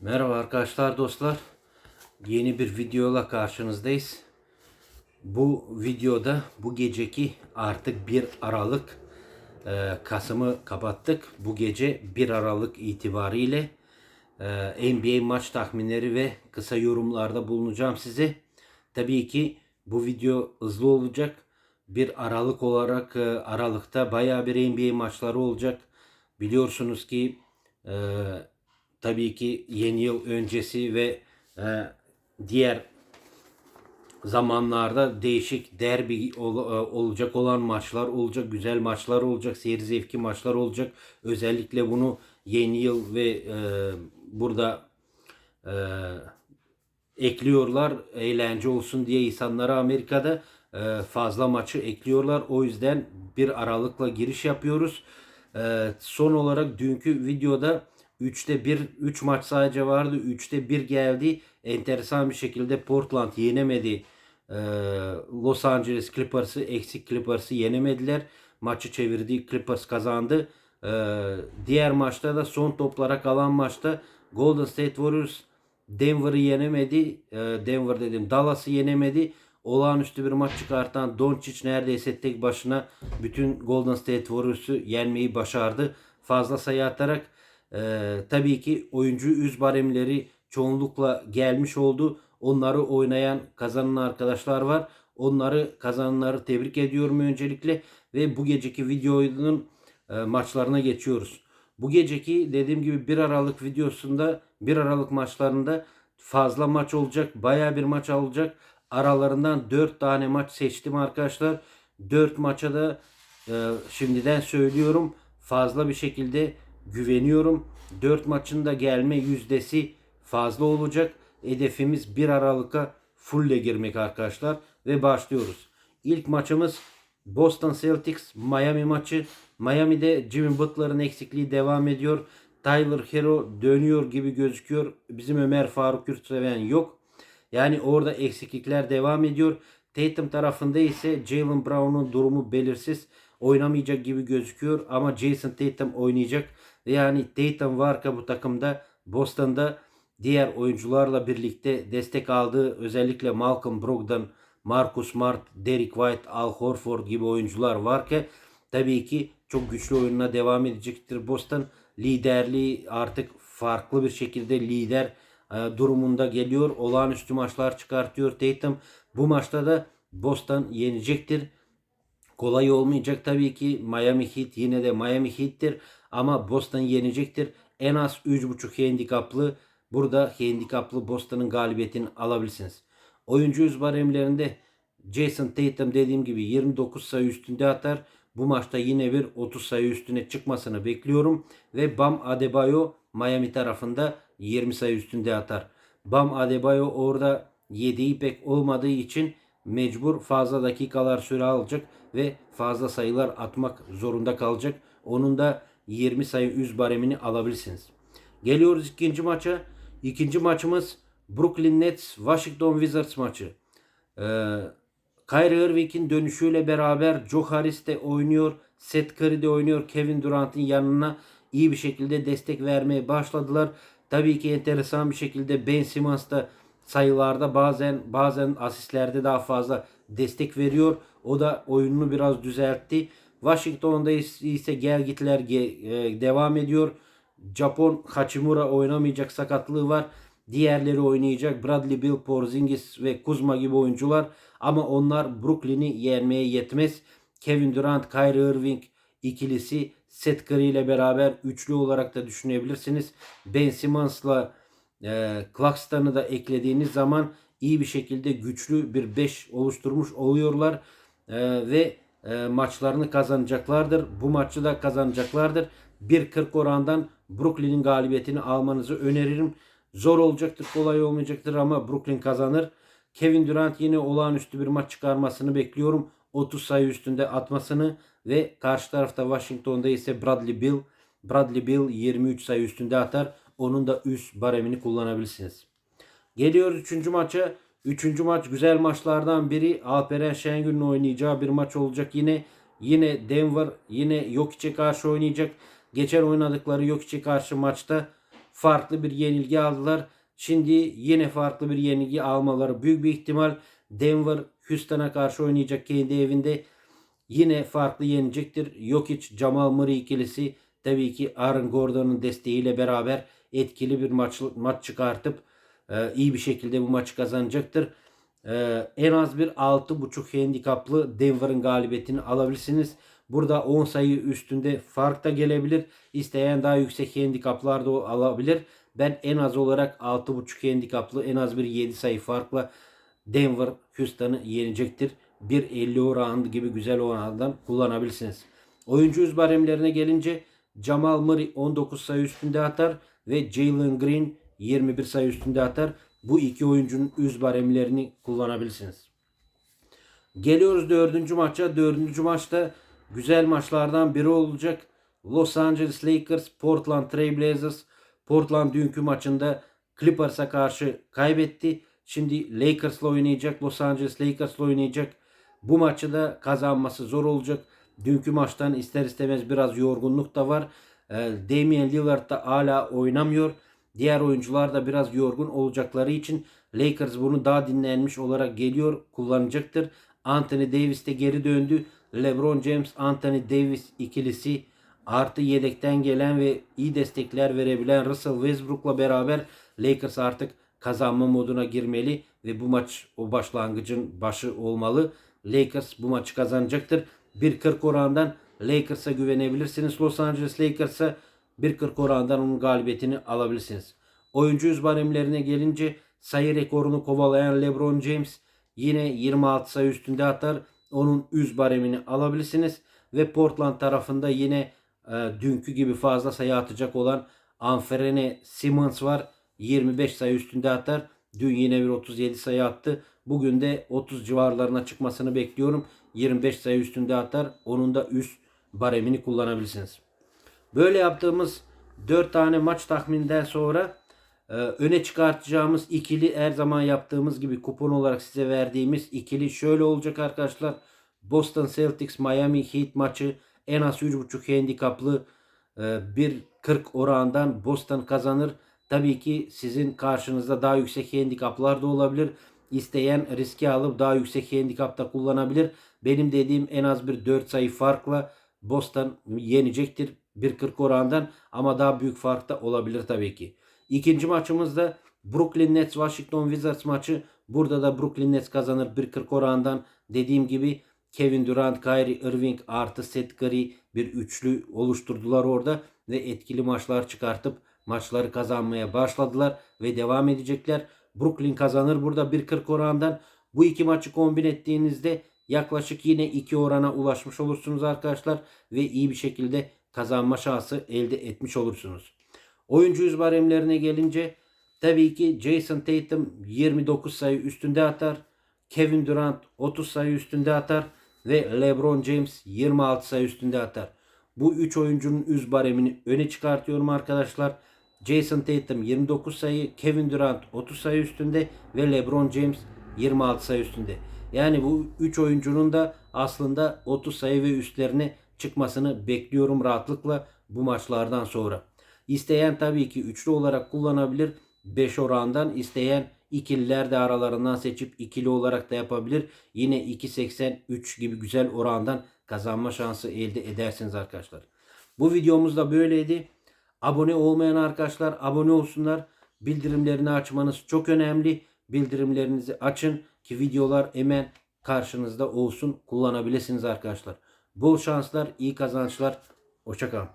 Merhaba arkadaşlar dostlar. Yeni bir videoyla karşınızdayız. Bu videoda bu geceki artık 1 Aralık e, Kasım'ı kapattık. Bu gece 1 Aralık itibariyle e, NBA maç tahminleri ve kısa yorumlarda bulunacağım size. Tabii ki bu video hızlı olacak. 1 Aralık olarak e, Aralık'ta bayağı bir NBA maçları olacak. Biliyorsunuz ki e, tabii ki yeni yıl öncesi ve e, diğer zamanlarda değişik derbi ol- e, olacak olan maçlar olacak, güzel maçlar olacak, seyir zevki maçlar olacak. Özellikle bunu yeni yıl ve e, burada e, ekliyorlar eğlence olsun diye insanlara Amerika'da e, fazla maçı ekliyorlar. O yüzden bir aralıkla giriş yapıyoruz. E, son olarak dünkü videoda 3'te 1 3 maç sadece vardı. 3'te 1 geldi. Enteresan bir şekilde Portland yenemedi. E, Los Angeles Clippers'ı eksik Clippers'ı yenemediler. Maçı çevirdi. Clippers kazandı. E, diğer maçta da son toplara kalan maçta Golden State Warriors Denver'ı yenemedi. E, Denver dedim Dallas'ı yenemedi. Olağanüstü bir maç çıkartan Doncic neredeyse tek başına bütün Golden State Warriors'u yenmeyi başardı. Fazla sayı atarak e, tabii ki oyuncu üz baremleri çoğunlukla gelmiş oldu. Onları oynayan kazanan arkadaşlar var. Onları kazananları tebrik ediyorum öncelikle ve bu geceki videonun e, maçlarına geçiyoruz. Bu geceki dediğim gibi 1 Aralık videosunda 1 Aralık maçlarında fazla maç olacak. Baya bir maç olacak. Aralarından 4 tane maç seçtim arkadaşlar. 4 maça da e, şimdiden söylüyorum fazla bir şekilde güveniyorum. 4 maçın da gelme yüzdesi fazla olacak. Hedefimiz 1 Aralık'a fulle girmek arkadaşlar ve başlıyoruz. İlk maçımız Boston Celtics Miami maçı. Miami'de Jimmy Butler'ın eksikliği devam ediyor. Tyler Hero dönüyor gibi gözüküyor. Bizim Ömer Faruk Yurtseven yok. Yani orada eksiklikler devam ediyor. Tatum tarafında ise Jalen Brown'un durumu belirsiz. Oynamayacak gibi gözüküyor ama Jason Tatum oynayacak. Yani Tatum varka bu takımda Boston'da diğer oyuncularla birlikte destek aldığı özellikle Malcolm Brogdon, Marcus Smart, Derek White, Al Horford gibi oyuncular varken tabii ki çok güçlü oyununa devam edecektir Boston. Liderliği artık farklı bir şekilde lider e, durumunda geliyor. Olağanüstü maçlar çıkartıyor Tatum. Bu maçta da Boston yenecektir. Kolay olmayacak tabii ki. Miami Heat yine de Miami Heat'tir. Ama Boston yenecektir. En az 3.5 handikaplı. Burada handikaplı Boston'ın galibiyetini alabilirsiniz. Oyuncu yüz baremlerinde Jason Tatum dediğim gibi 29 sayı üstünde atar. Bu maçta yine bir 30 sayı üstüne çıkmasını bekliyorum. Ve Bam Adebayo Miami tarafında 20 sayı üstünde atar. Bam Adebayo orada yediği pek olmadığı için mecbur fazla dakikalar süre alacak ve fazla sayılar atmak zorunda kalacak. Onun da 20 sayı üz baremini alabilirsiniz. Geliyoruz ikinci maça. İkinci maçımız Brooklyn Nets Washington Wizards maçı. Ee, Kyrie Irving'in dönüşüyle beraber Joe Harris de oynuyor. Seth Curry de oynuyor. Kevin Durant'ın yanına iyi bir şekilde destek vermeye başladılar. Tabii ki enteresan bir şekilde Ben Simmons da sayılarda bazen bazen asistlerde daha fazla destek veriyor. O da oyununu biraz düzeltti. Washington'da ise gel gitler ge- e, devam ediyor. Japon Hachimura oynamayacak sakatlığı var. Diğerleri oynayacak. Bradley Bill, Porzingis ve Kuzma gibi oyuncular. Ama onlar Brooklyn'i yenmeye yetmez. Kevin Durant, Kyrie Irving ikilisi Seth Curry ile beraber üçlü olarak da düşünebilirsiniz. Ben Simmons'la e, Claxton'ı da eklediğiniz zaman iyi bir şekilde güçlü bir 5 oluşturmuş oluyorlar. E, ve e, maçlarını kazanacaklardır. Bu maçı da kazanacaklardır. 1.40 orandan Brooklyn'in galibiyetini almanızı öneririm. Zor olacaktır, kolay olmayacaktır ama Brooklyn kazanır. Kevin Durant yine olağanüstü bir maç çıkarmasını bekliyorum. 30 sayı üstünde atmasını ve karşı tarafta Washington'da ise Bradley Bill. Bradley Bill 23 sayı üstünde atar. Onun da üst baremini kullanabilirsiniz. Geliyoruz 3. maça. 3. maç güzel maçlardan biri. Alperen Şengül'ün oynayacağı bir maç olacak yine. Yine Denver yine Jokic'e karşı oynayacak. Geçen oynadıkları Jokic'e karşı maçta farklı bir yenilgi aldılar. Şimdi yine farklı bir yenilgi almaları büyük bir ihtimal. Denver Houston'a karşı oynayacak kendi evinde. Yine farklı yenecektir. Jokic, Jamal Murray ikilisi tabii ki Aaron Gordon'un desteğiyle beraber etkili bir maç, maç çıkartıp e, iyi bir şekilde bu maçı kazanacaktır. E, en az bir 6.5 handikaplı Denver'ın galibiyetini alabilirsiniz. Burada 10 sayı üstünde fark da gelebilir. İsteyen daha yüksek handikaplar da alabilir. Ben en az olarak 6.5 handikaplı en az bir 7 sayı farkla Denver Houston'ı yenecektir. 1.50 oranı gibi güzel orandan kullanabilirsiniz. Oyuncu yüz baremlerine gelince Jamal Murray 19 sayı üstünde atar ve Jalen Green 21 sayı üstünde atar. Bu iki oyuncunun üz baremlerini kullanabilirsiniz. Geliyoruz dördüncü maça. Dördüncü maçta güzel maçlardan biri olacak. Los Angeles Lakers, Portland Trail Blazers. Portland dünkü maçında Clippers'a karşı kaybetti. Şimdi Lakers'la oynayacak. Los Angeles Lakers'la oynayacak. Bu maçı da kazanması zor olacak. Dünkü maçtan ister istemez biraz yorgunluk da var. Ee, Damian Lillard da hala oynamıyor. Diğer oyuncular da biraz yorgun olacakları için Lakers bunu daha dinlenmiş olarak geliyor kullanacaktır. Anthony Davis de geri döndü. LeBron James, Anthony Davis ikilisi artı yedekten gelen ve iyi destekler verebilen Russell Westbrook'la beraber Lakers artık kazanma moduna girmeli ve bu maç o başlangıcın başı olmalı. Lakers bu maçı kazanacaktır. 1.40 orandan Lakers'a güvenebilirsiniz. Los Angeles Lakers'a 1.40 orandan onun galibiyetini alabilirsiniz. Oyuncu yüz baremlerine gelince sayı rekorunu kovalayan LeBron James yine 26 sayı üstünde atar. Onun üz baremini alabilirsiniz. Ve Portland tarafında yine e, dünkü gibi fazla sayı atacak olan Anferene Simmons var. 25 sayı üstünde atar. Dün yine bir 37 sayı attı. Bugün de 30 civarlarına çıkmasını bekliyorum. 25 sayı üstünde atar. Onun da üst baremini kullanabilirsiniz. Böyle yaptığımız 4 tane maç tahmininden sonra e, öne çıkartacağımız ikili her zaman yaptığımız gibi kupon olarak size verdiğimiz ikili şöyle olacak arkadaşlar. Boston Celtics Miami Heat maçı en az 3.5 handikaplı e, 1.40 orandan Boston kazanır. Tabii ki sizin karşınızda daha yüksek handikaplar da olabilir. İsteyen riski alıp daha yüksek handikapta kullanabilir. Benim dediğim en az bir 4 sayı farkla Boston yenecektir 1.40 orandan ama daha büyük fark da olabilir tabii ki. İkinci maçımızda Brooklyn Nets Washington Wizards maçı. Burada da Brooklyn Nets kazanır 1.40 orandan. Dediğim gibi Kevin Durant, Kyrie Irving artı Seth Curry bir üçlü oluşturdular orada ve etkili maçlar çıkartıp maçları kazanmaya başladılar ve devam edecekler. Brooklyn kazanır burada 1.40 orandan. Bu iki maçı kombin ettiğinizde yaklaşık yine 2 orana ulaşmış olursunuz arkadaşlar ve iyi bir şekilde kazanma şansı elde etmiş olursunuz. Oyuncu yüz baremlerine gelince tabii ki Jason Tatum 29 sayı üstünde atar. Kevin Durant 30 sayı üstünde atar ve LeBron James 26 sayı üstünde atar. Bu 3 oyuncunun üz baremini öne çıkartıyorum arkadaşlar. Jason Tatum 29 sayı, Kevin Durant 30 sayı üstünde ve LeBron James 26 sayı üstünde. Yani bu 3 oyuncunun da aslında 30 sayı ve üstlerine çıkmasını bekliyorum rahatlıkla bu maçlardan sonra. İsteyen tabii ki üçlü olarak kullanabilir. 5 orandan isteyen ikililer de aralarından seçip ikili olarak da yapabilir. Yine 2.83 gibi güzel orandan kazanma şansı elde edersiniz arkadaşlar. Bu videomuz da böyleydi. Abone olmayan arkadaşlar abone olsunlar. Bildirimlerini açmanız çok önemli. Bildirimlerinizi açın ki videolar hemen karşınızda olsun kullanabilirsiniz arkadaşlar. Bol şanslar, iyi kazançlar. Hoşçakalın.